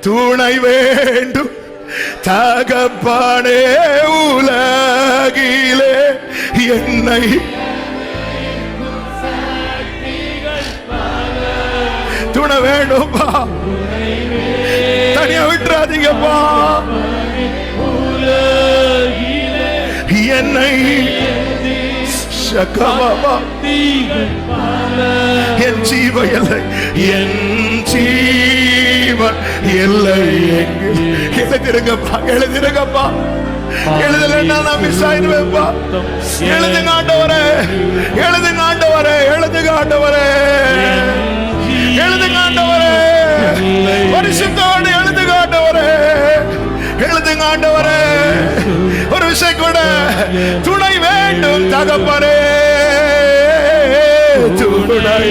துணை வேண்டும். தகப்பானே உலகிலே என்னை துணை வேண்டும்பா. தனியா விட்டுறாதீங்கப்பா. என்னை என் ஜீவ எல்லை என் ஜீ எல்லை எழுதிருங்கப்பா எழுதிருங்கப்பா. எழுதலைன்னா நான் மிஸ் ஆயிடுவேன்ப்பா. எழுதுங்க ஆண்டவரே எழுதுங்க ஆண்டவரே எழுதுங்க ஆண்டவரே எழுதுங்க ஆண்டவரே பரிசுத்தோடு எழுதுங்க ஆண்டவரே எழுதுங்க ஆண்டவரே ஒரு விஷயம் கூட துணை வேண்டும் தகப்பரே துணை